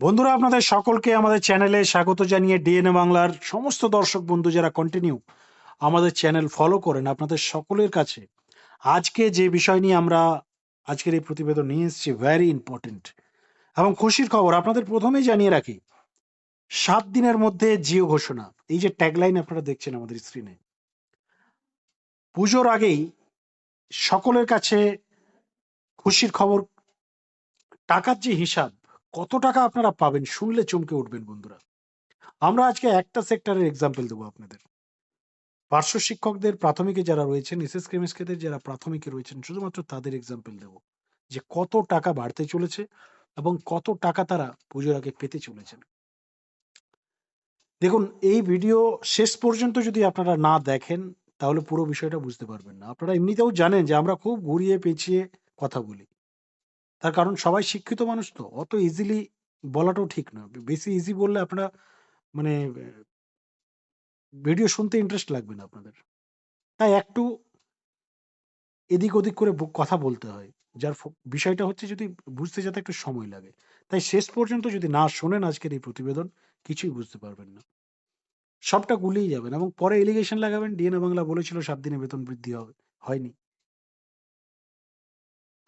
বন্ধুরা, আপনাদের সকলকে আমাদের চ্যানেলে স্বাগত জানিয়ে ডিএনএ বাংলার সমস্ত দর্শক বন্ধু যারা কন্টিনিউ আমাদের চ্যানেল ফলো করেন, আপনাদের সকলের কাছে আজকে যে বিষয় নিয়ে আমরা আজকের এই প্রতিবেদন নিয়ে এসেছি ভ্যারি ইম্পর্টেন্ট এবং খুশির খবর, আপনাদের প্রথমেই জানিয়ে রাখি, সাত দিনের মধ্যে জিও ঘোষণা, এই যে ট্যাগলাইন আপনারা দেখছেন আমাদের স্ক্রিনে পুজোর আগেই সকলের কাছে খুশির খবর, টাকার যে হিসাব কত টাকা আপনারা পাবেন শুনলে চমকে উঠবেন বন্ধুরা। আমরা আজকে একটা সেক্টরের এক্সাম্পল দেবো আপনাদের। পার্শ্ব শিক্ষকদের প্রাথমিকে যারা রয়েছেন এস এস কেমিস্টদের যারা প্রাথমিকে রয়েছেন, শুধুমাত্র তাদের এক্সাম্পল দেবো। যে কত টাকা বাড়তে চলেছে এবং কত টাকা তারা পুজোর আগে পেতে চলেছেন। দেখুন, এই ভিডিও শেষ পর্যন্ত যদি আপনারা না দেখেন, তাহলে পুরো বিষয়টা বুঝতে পারবেন না। আপনারা এমনিতেও জানেন যে আমরা খুব ঘুরিয়ে পেঁচিয়ে কথা বলি। তার কারণ সবাই শিক্ষিত মানুষ তো। অত ইজিলি বলাটাও ঠিক নয় বেশি ইজি বললে আপনারা মানে ভিডিও শুনতে ইন্টারেস্ট লাগবে না আপনাদের। তাই একটু এদিক ওদিক করে কথা বলতে হয়। যার বিষয়টা হচ্ছে যদি বুঝতে যাতে একটু সময় লাগে। তাই শেষ পর্যন্ত যদি না শোনেন আজকের এই প্রতিবেদন, কিছুই বুঝতে পারবেন না। সবটা গুলিয়ে যাবেন এবং পরে এলিগেশন লাগাবেন। ডিএনএ বাংলা বলেছিল, সাত দিনে বেতন বৃদ্ধি হবে, হয়নি।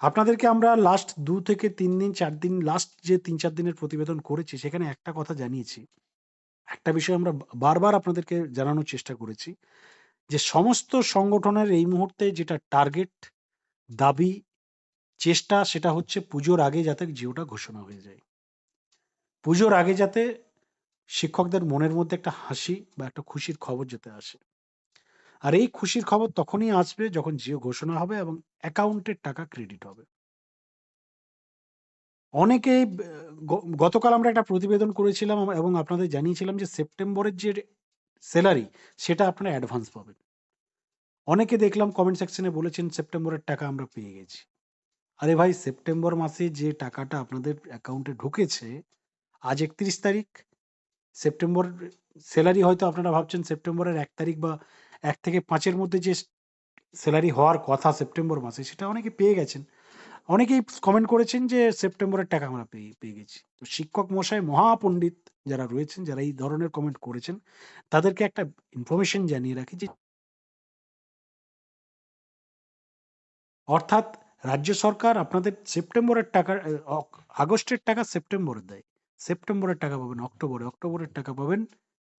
আপনাদেরকে আমরা লাস্ট দু থেকে তিন দিন, চার দিন লাস্ট যে তিন, চার দিনের প্রতিবেদন করেছি, সেখানে একটা কথা জানিয়েছি। একটা বিষয় আমরা বারবার আপনাদেরকে জানানোর চেষ্টা করেছি যে সমস্ত সংগঠনের এই মুহূর্তে যেটা টার্গেট দাবি, চেষ্টা, সেটা হচ্ছে পুজোর আগে যাতে জিওটা ঘোষণা হয়ে যায়। পুজোর আগে যাতে শিক্ষকদের মনের মধ্যে একটা হাসি বা একটা খুশির খবর যাতে আসে। আর এই খুশির খবর তখনই আসবে যখন জিও ঘোষণা হবে এবং অ্যাকাউন্টের টাকা ক্রেডিট হবে গ গতকাল আমরা একটা প্রতিবেদন করেছিলাম এবং আপনাদের জানিয়েছিলাম যে সেপ্টেম্বরের যে স্যালারি সেটা আপনারা অ্যাডভান্স পাবেন। অনেকে দেখলাম কমেন্ট সেকশনে বলেছেন সেপ্টেম্বরের টাকা আমরা পেয়ে গেছি। আরে ভাই সেপ্টেম্বর মাসে যে টাকাটা আপনাদের অ্যাকাউন্টে ঢুকেছে, আজ ৩১ তারিখ। সেপ্টেম্বর স্যালারি হয়তো আপনারা ভাবছেন সেপ্টেম্বরের এক তারিখ বা ১ থেকে পাঁচের মধ্যে যে স্যালারি হওয়ার কথা সেপ্টেম্বর মাসে সেটা অনেকে পেয়ে গেছেন। অনেকেই কমেন্ট করেছেন যে সেপ্টেম্বরের টাকা আমরা পেয়ে পেয়ে গেছি। তো শিক্ষক মশাই মহাপণ্ডিত যারা রয়েছেন, যারা এই ধরনের কমেন্ট করেছেন, তাদেরকে একটা ইনফরমেশন জানিয়ে রাখি যে অর্থাৎ রাজ্য সরকার আপনাদের সেপ্টেম্বরের টাকা আগস্টের টাকা সেপ্টেম্বরে দেয়। সেপ্টেম্বরের টাকা পাবেন অক্টোবরে, অক্টোবরের টাকা পাবেন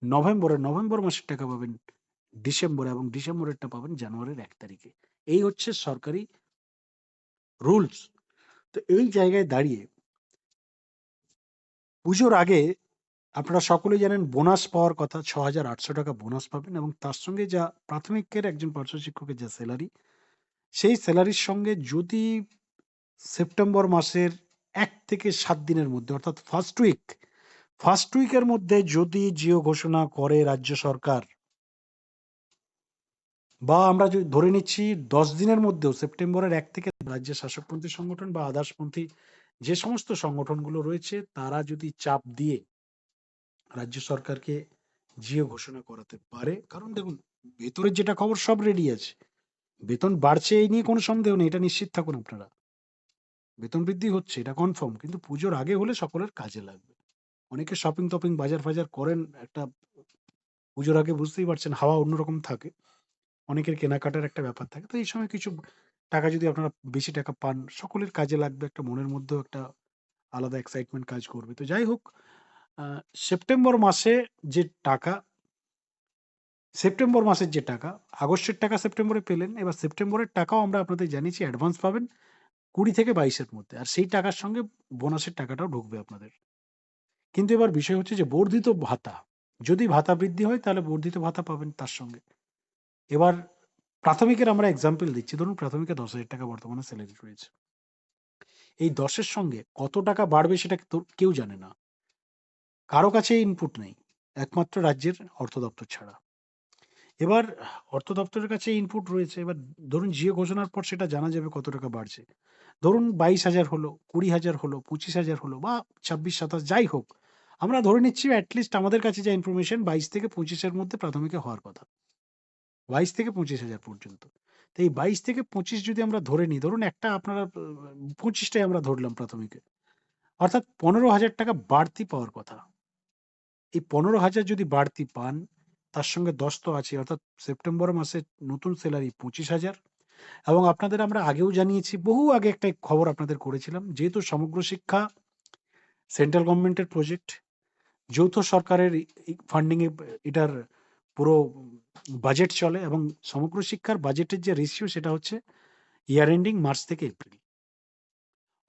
নভেম্বরে, নভেম্বর মাসের টাকা পাবেন ডিসেম্বরে এবং ডিসেম্বরেরটা পাবেন জানুয়ারির এক তারিখে। এই হচ্ছে সরকারি রুলস। তো এই জায়গায় দাঁড়িয়ে পুজোর আগে আপনারা সকলেই জানেন বোনাস পাওয়ার কথা ৳৬,৮০০ বোনাস পাবেন এবং তার সঙ্গে যা প্রাথমিকের একজন পার্শ্ব শিক্ষকের যা স্যালারি সেই স্যালারির সঙ্গে যদি সেপ্টেম্বর মাসের এক থেকে সাত দিনের মধ্যে অর্থাৎ ফার্স্ট উইক, ফার্স্ট উইকের মধ্যে যদি জিও ঘোষণা করে রাজ্য সরকার বা আমরা যদি ধরে নিচ্ছি ১০ দিনের মধ্যেও সেপ্টেম্বরের এক থেকে রাজ্যের শাসকপন্থী সংগঠন বা আদার্সপন্থী যে সমস্ত সংগঠনগুলো রয়েছে, তারা যদি চাপ দিয়ে রাজ্য সরকারকে জিও ঘোষণা করাতে পারে। কারণ দেখুন, ভেতরের যেটা খবর সব রেডি আছে। বেতন বাড়ছে এই নিয়ে কোনো সন্দেহ নেই। এটা নিশ্চিত থাকুন আপনারা। বেতন বৃদ্ধি হচ্ছে, এটা কনফার্ম। কিন্তু পুজোর আগে হলে সকলের কাজে লাগবে। অনেকে শপিং-টপিং বাজার-ফাজার করেন, একটা পুজোর আগে বুঝতেই পারছেন, হাওয়া অন্যরকম থাকে। অনেকের কেনাকাটার একটা ব্যাপার থাকে। তো এই সময় কিছু টাকা যদি আপনারা বেশি টাকা পান সকলের কাজে লাগবে। একটা মনের মধ্যেও একটা আলাদা এক্সাইটমেন্ট কাজ করবে। তো যাই হোক সেপ্টেম্বর মাসে যে টাকা সেপ্টেম্বর মাসের যে টাকা, আগস্টের টাকা সেপ্টেম্বরে পেলেন। এবার সেপ্টেম্বরের টাকাও আমরা আপনাদের জানিয়েছি অ্যাডভান্স পাবেন ২০ থেকে ২২ এর মধ্যে। আর সেই টাকার সঙ্গে বোনাসের টাকাটাও ঢুকবে আপনাদের। কিন্তু এবার বিষয় হচ্ছে যে বর্ধিত ভাতা। যদি ভাতা বৃদ্ধি হয় তাহলে বর্ধিত ভাতা পাবেন তার সঙ্গে। এবার প্রাথমিকের আমরা এক্সাম্পল দিচ্ছি। ধরুন প্রাথমিকে ৳১০,০০০ বর্তমানে সেলারি রয়েছে। এই দশের সঙ্গে কত টাকা বাড়বে সেটা কেউ জানে না। কারও কাছে ইনপুট নেই। একমাত্র রাজ্যের অর্থ দপ্তর ছাড়া। এবার অর্থ দপ্তরের কাছে ইনপুট রয়েছে। এবার ধরুন জিও ঘোষণার পর সেটা জানা যাবে কত টাকা বাড়ছে। ধরুন ২২,০০০ হলো, কুড়ি হাজার হলো, ২৫,০০০ হলো বা ২৬, ২৭ যাই হোক। আমরা ধরে নিচ্ছি এট লিস্ট আমাদের কাছে যা ইনফরমেশন ২২ থেকে পঁচিশের মধ্যে প্রাথমিকে হওয়ার কথা। ২২ থেকে ২৫,০০০ পর্যন্ত। তো এই ২২ থেকে ২৫ যদি আমরা ধরে নিই, ধরুন একটা আপনারা আ ২৫ টাই আমরা ধরলাম প্রাথমিকে। অর্থাৎ ১৫,০০০ টাকা বাড়তি পাওয়ার কথা। এই ১৫,০০০ যদি বাড়তি পান, তার সঙ্গে ১০ তো আছেই অর্থাৎ সেপ্টেম্বর মাসে নতুন স্যালারি পঁচিশ হাজার এবং আপনাদের আমরা আগেও জানিয়েছি, বহু আগে একটা খবর আপনাদের করেছিলাম। যেহেতু সমগ্র শিক্ষা সেন্ট্রাল গভর্নমেন্টের প্রজেক্ট, যৌথ সরকারের ই ই ফান্ডিং এটার পুরো বাজেট চলে এবং সমগ্র শিক্ষার বাজেটের যে রেশিও সেটা হচ্ছে ইয়ার এন্ডিং মার্চ থেকে এপ্রিল।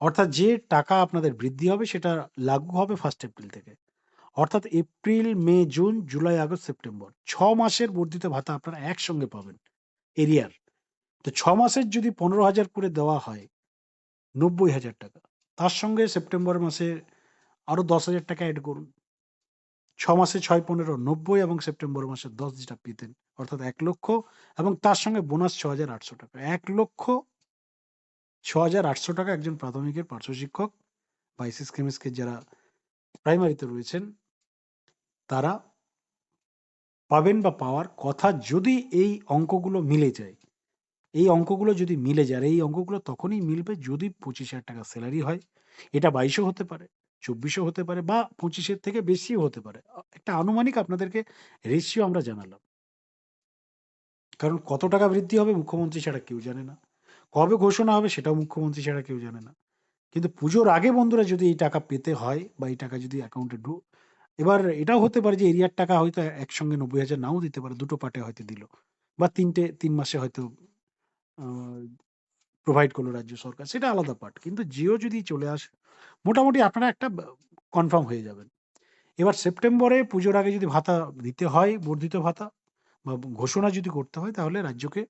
অর্থাৎ যে টাকা আপনাদের বৃদ্ধি হবে সেটা লাগু হবে ফার্স্ট এপ্রিল থেকে। অর্থাৎ April, May, June, July, August, September ছ মাসের বর্ধিত ভাতা আপনারা একসঙ্গে পাবেন এরিয়ার। তো ছ মাসের যদি ১৫,০০০ করে দেওয়া হয় ৯০,০০০ টাকা। তার সঙ্গে সেপ্টেম্বর মাসে আরও দশ হাজার টাকা অ্যাড করুন। ৬ মাসে ৬ ১৫ ৯০ এবং সেপ্টেম্বর মাসে ১০ যেটা পেতেন অর্থাৎ ১,০০,০০০ এবং তার সঙ্গে বোনাস ৬,৮০০ টাকা। ১,০০,০০০ টাকা একজন প্রাথমিকের পার্শ্ব শিক্ষক বা এসএস যারা প্রাইমারিতে রয়েছেন তারা পাবেন বা পাওয়ার কথা যদি এই অঙ্কগুলো মিলে যায়। এই অঙ্কগুলো যদি মিলে যায় এই অঙ্কগুলো তখনই মিলবে যদি ২৫,০০০ টাকা স্যালারি হয়। এটা ২২ ও হতে পারে, ২৪ ও হতে পারে বা পঁচিশের থেকে বেশিও হতে পারে। একটা আনুমানিক আপনাদেরকে রেশিও আমরা জানালাম। কারণ কত টাকা বৃদ্ধি হবে মুখ্যমন্ত্রী ছাড়া কেউ জানে না। কবে ঘোষণা হবে সেটাও মুখ্যমন্ত্রী ছাড়া কেউ জানে না। কিন্তু পুজোর আগে বন্ধুরা যদি এই টাকা পেতে হয় বা এই টাকা যদি অ্যাকাউন্টে ঢু এবার এটাও হতে পারে যে এরিয়ার টাকা হয়তো একসঙ্গে ৯০,০০০ নাও দিতে পারে। দুটো পার্টে হয়তো দিল। বা তিনটে তিন মাসে হয়তো প্রোভাইড করল রাজ্য সরকার। সেটা আলাদা পার্ট। কিন্তু জিও যদি চলে আসে মোটামুটি আপনারা একটা কনফার্ম হয়ে যাবেন। এবার সেপ্টেম্বরে পুজোর আগে যদি ভাতা দিতে হয়, বর্ধিত ভাতা বা ঘোষণা যদি করতে হয় তাহলে রাজ্যকে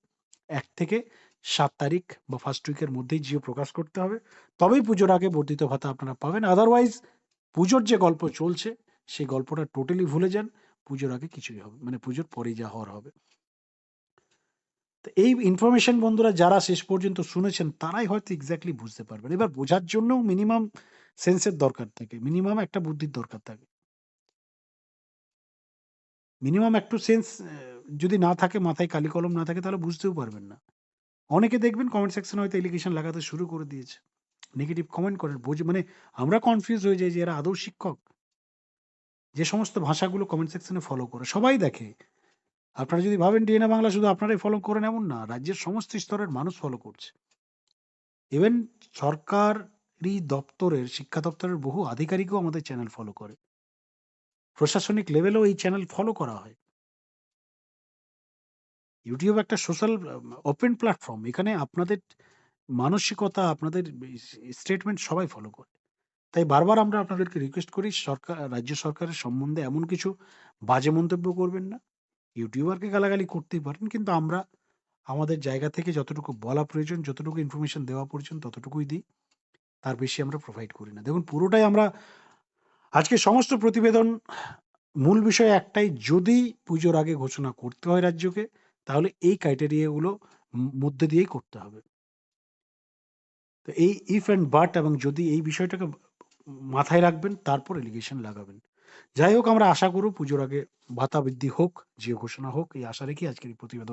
এক থেকে সাত তারিখ বা ফার্স্ট উইকের মধ্যেই জিও প্রকাশ করতে হবে। তবেই পুজোর আগে বর্ধিত ভাতা আপনারা পাবেন। আদারওয়াইজ পুজোর যে গল্প চলছে সেই গল্পটা টোটালি ভুলে যান। পুজোর আগে কিছুই হবে মানে পুজোর পরেই যা হওয়ার হবে। তো এই ইনফরমেশন বন্ধুরা যারা শেষ পর্যন্ত শুনেছেন, তারাই হয়তো এক্সাক্টলি বুঝতে পারবেন। এবার বোঝার জন্যও মিনিমাম সেন্স এর দরকার থাকে। মিনিমাম একটা বুদ্ধির দরকার থাকে। মিনিমাম একটু সেন্স যদি না থাকে, মাথায় কালি কলম না থাকে, তাহলে বুঝতেও পারবেন না। অনেকে দেখবেন কমেন্ট সেকশনে হয়তো এলিগেশন লাগাতে শুরু করে দিয়েছে। নেগেটিভ কমেন্ট করেন। বোঝে মানে আমরা কনফিউজ হয়ে যাই যে এরা আদৌ শিক্ষক? যে সমস্ত ভাষাগুলো কমেন্ট সেকশনে ফলো করে, সবাই দেখে। আপনারা যদি ভাবেন ডিএনএ বাংলা শুধু আপনারাই ফলো করেন এমন না। রাজ্যের সমস্ত স্তরের মানুষ ফলো করছে। ইভেন সরকারি দপ্তরের শিক্ষা দপ্তরের বহু আধিকারিকও আমাদের চ্যানেল ফলো করে। প্রশাসনিক লেভেলেও এই চ্যানেল ফলো করা হয়। ইউটিউব একটা সোশ্যাল ওপেন প্ল্যাটফর্ম। এখানে আপনাদের মানসিকতা, আপনাদের স্টেটমেন্ট সবাই ফলো করে। তাই বারবার আমরা আপনাদেরকে রিকোয়েস্ট করি সরকার রাজ্য সরকারের সম্বন্ধে এমন কিছু বাজে মন্তব্য করবেন না। ইউটিউবারকে গালাগালি করতেই পারেন। কিন্তু আমরা আমাদের জায়গা থেকে যতটুকু বলা প্রয়োজন, যতটুকু ইনফরমেশন দেওয়া প্রয়োজন ততটুকুই দিই। তার বেশি আমরা প্রোভাইড করি না। দেখুন পুরোটাই আমরা আজকে সমস্ত প্রতিবেদন মূল বিষয় একটাই যদি পুজোর আগে ঘোষণা করতে হয় রাজ্যকে তাহলে এই ক্রাইটেরিয়াগুলো মধ্যে দিয়েই করতে হবে। তো এই ইফ অ্যান্ড বাট এবং যদি এই বিষয়টাকে মাথায় রাখবেন তারপর এলিগেশন লাগাবেন। যাই হোক আমরা আশা করব পুজোর আগে ভাতা বৃদ্ধি হোক, যে ঘোষণা হোক এই আশা রেখে আজকের এই প্রতিবেদন।